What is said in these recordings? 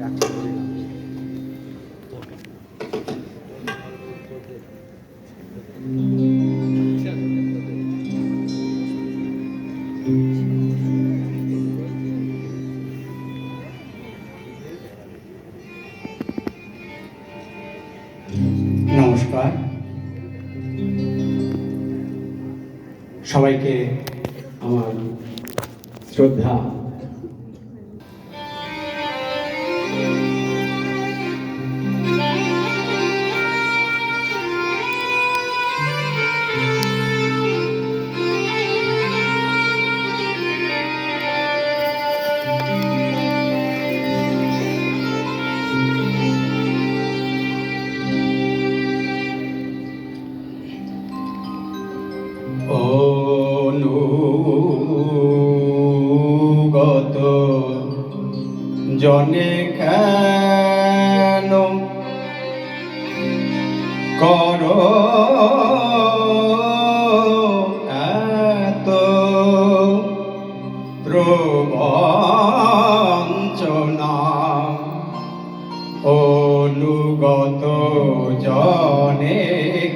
নমস্কার। সবাইকে আমার শ্রদ্ধা জনে কেন কর এত প্রবঞ্চনা অনুগত জনে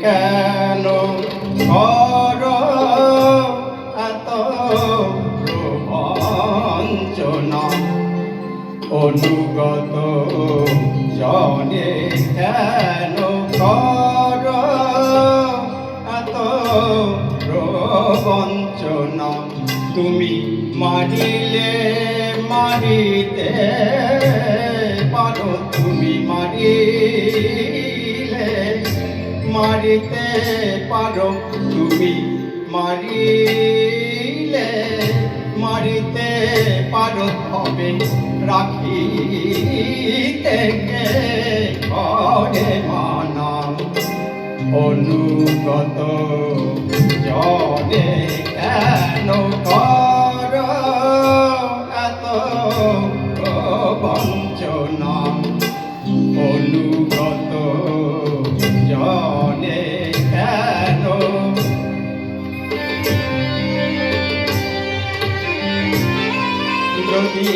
কেন কর অনুগত জনে কেন কর? এত প্রবঞ্চনা তুমি মারিলে, মারিতে পারো তুমি মারিলে, মারিতে পারো তুমি মারিলে। মারিতে পারো তবে রাখিতে করে মানা? অনুগত জনে কেন কর এত যদি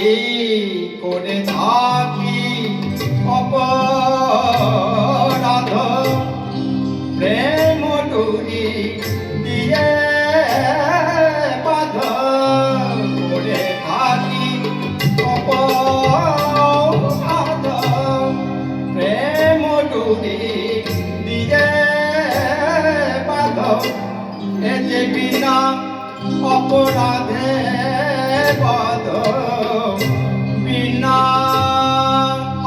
করে থাকি অপরাধ, প্রেম ডুরি দিয়ে বাধ, করে থাকি অপরাধ, প্রেম ডুরি দিয়ে বাধ। এ যে বিনা অপরাধে বদ বিনা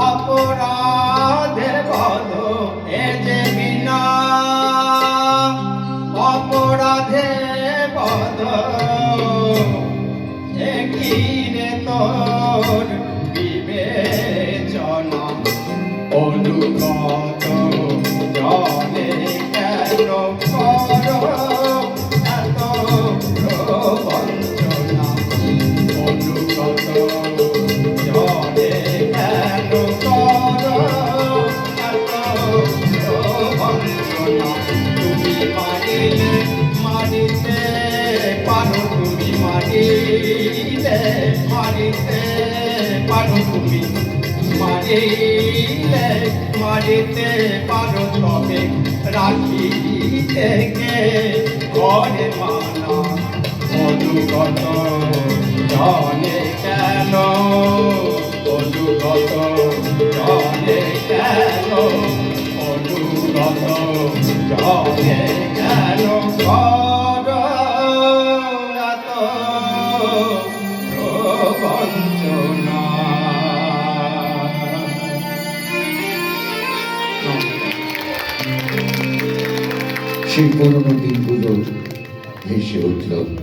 অপরাধে বদ এ যে বিনা অপরাধে বদ একিরে তোর বিবেচনা? অনুগত মারিলে মারিতে পারো তুমি মারিলে মারিতে পারো তুমি মারিলে মারিতে পারো তবে রাখিতে কে করে মানা অনুগত জনে কেন অনুগত জনে কেন সেই পুরনো দিনগুলো ভেসে উঠল।